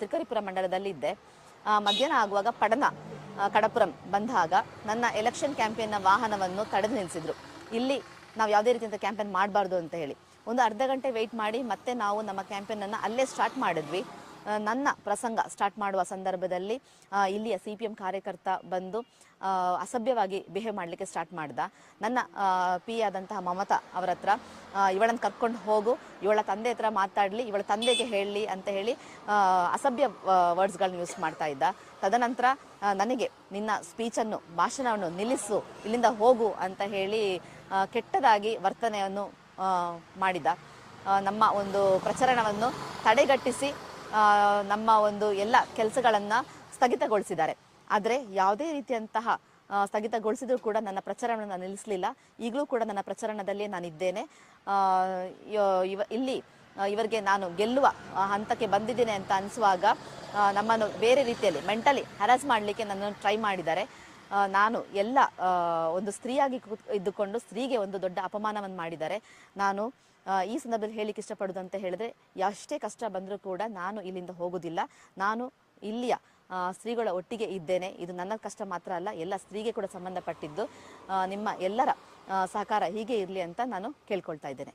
ತ್ರಿಕರಿಪುರ ಮಂಡಲದಲ್ಲಿದ್ದೆ. ಮಧ್ಯಾಹ್ನ ಆಗುವಾಗ ಪಡನ ಕಡಪುರಂ ಬಂದಾಗ ನನ್ನ ಎಲೆಕ್ಷನ್ ಕ್ಯಾಂಪೇನ್ನ ವಾಹನವನ್ನು ತಡೆದು ನಿಲ್ಲಿಸಿದ್ರು. ಇಲ್ಲಿ ನಾವು ಯಾವುದೇ ರೀತಿಯಂತ ಕ್ಯಾಂಪೇನ್ ಮಾಡಬಾರ್ದು ಅಂತ ಹೇಳಿ. ಒಂದು ಅರ್ಧ ಗಂಟೆ ವೆಯ್ಟ್ ಮಾಡಿ ಮತ್ತೆ ನಾವು ನಮ್ಮ ಕ್ಯಾಂಪೇನನ್ನು ಅಲ್ಲೇ ಸ್ಟಾರ್ಟ್ ಮಾಡಿದ್ವಿ. ನನ್ನ ಪ್ರಸಂಗ ಸ್ಟಾರ್ಟ್ ಮಾಡುವ ಸಂದರ್ಭದಲ್ಲಿ ಇಲ್ಲಿಯ ಸಿ ಪಿ ಎಂ ಕಾರ್ಯಕರ್ತ ಬಂದು ಅಸಭ್ಯವಾಗಿ ಬಿಹೇವ್ ಮಾಡಲಿಕ್ಕೆ ಸ್ಟಾರ್ಟ್ ಮಾಡ್ದ. ನನ್ನ ಪಿ ಆದಂತಹ ಮಮತಾ ಅವರ ಹತ್ರ ಇವಳನ್ನು ಕರ್ಕೊಂಡು ಹೋಗು, ಇವಳ ತಂದೆ ಹತ್ರ ಮಾತಾಡಲಿ, ಇವಳ ತಂದೆಗೆ ಹೇಳಲಿ ಅಂತ ಹೇಳಿ ಅಸಭ್ಯ ವರ್ಡ್ಸ್ಗಳನ್ನ ಯೂಸ್ ಮಾಡ್ತಾ ಇದ್ದ. ತದನಂತರ ನನಗೆ ನಿನ್ನ ಸ್ಪೀಚನ್ನು ಭಾಷಣವನ್ನು ನಿಲ್ಲಿಸು, ಇಲ್ಲಿಂದ ಹೋಗು ಅಂತ ಹೇಳಿ ಕೆಟ್ಟದಾಗಿ ವರ್ತನೆಯನ್ನು ಮಾಡಿದ. ನಮ್ಮ ಒಂದು ಪ್ರಚರಣವನ್ನು ತಡೆಗಟ್ಟಿಸಿ ನಮ್ಮ ಒಂದು ಎಲ್ಲ ಕೆಲಸಗಳನ್ನು ಸ್ಥಗಿತಗೊಳಿಸಿದ್ದಾರೆ. ಆದರೆ ಯಾವುದೇ ರೀತಿಯಂತಹ ಸ್ಥಗಿತಗೊಳಿಸಿದ್ರು ಕೂಡ ನನ್ನ ಪ್ರಚಾರವನ್ನು ನಿಲ್ಲಿಸಲಿಲ್ಲ. ಈಗಲೂ ಕೂಡ ನನ್ನ ಪ್ರಚಾರಣದಲ್ಲಿ ನಾನಿದ್ದೇನೆ. ಇವ- ಇಲ್ಲಿ ಇವರಿಗೆ ನಾನು ಗೆಲ್ಲುವ ಹಂತಕ್ಕೆ ಬಂದಿದ್ದೇನೆ ಅಂತ ಅನಿಸುವಾಗ ನಮ್ಮನ್ನು ಬೇರೆ ರೀತಿಯಲ್ಲಿ, ಮೆಂಟಲಿ ಹರಾಸ್ ಮಾಡಲಿಕ್ಕೆ ನನ್ನನ್ನು ಟ್ರೈ ಮಾಡಿದ್ದಾರೆ. ನಾನು ಎಲ್ಲ ಒಂದು ಸ್ತ್ರೀಯಾಗಿ ಇದ್ದುಕೊಂಡು ಸ್ತ್ರೀಗೆ ಒಂದು ದೊಡ್ಡ ಅಪಮಾನವನ್ನು ಮಾಡಿದ್ದಾರೆ. ನಾನು ಈ ಸಂದರ್ಭದಲ್ಲಿ ಹೇಳಿಕ್ಕೆ ಇಷ್ಟಪಡೋದು ಅಂತ ಹೇಳಿದ್ರೆ, ಎಷ್ಟೇ ಕಷ್ಟ ಬಂದರೂ ಕೂಡ ನಾನು ಇಲ್ಲಿಂದ ಹೋಗೋದಿಲ್ಲ. ನಾನು ಇಲ್ಲಿಯ ಸ್ತ್ರೀಗಳ ಒಟ್ಟಿಗೆ ಇದ್ದೇನೆ. ಇದು ನನ್ನ ಕಷ್ಟ ಮಾತ್ರ ಅಲ್ಲ, ಎಲ್ಲ ಸ್ತ್ರೀಗೆ ಕೂಡ ಸಂಬಂಧಪಟ್ಟಿದ್ದು. ನಿಮ್ಮ ಎಲ್ಲರ ಸಹಕಾರ ಹೀಗೆ ಇರಲಿ ಅಂತ ನಾನು ಕೇಳ್ಕೊಳ್ತಾ ಇದ್ದೇನೆ.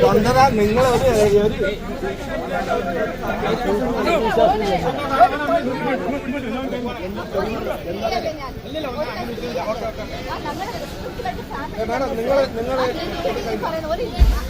തൊണ്ടര നിങ്ങൾ ഒരു ഒരു മാഡം നിങ്ങൾ നിങ്ങൾ ഇവിടെ നിങ്ങൾ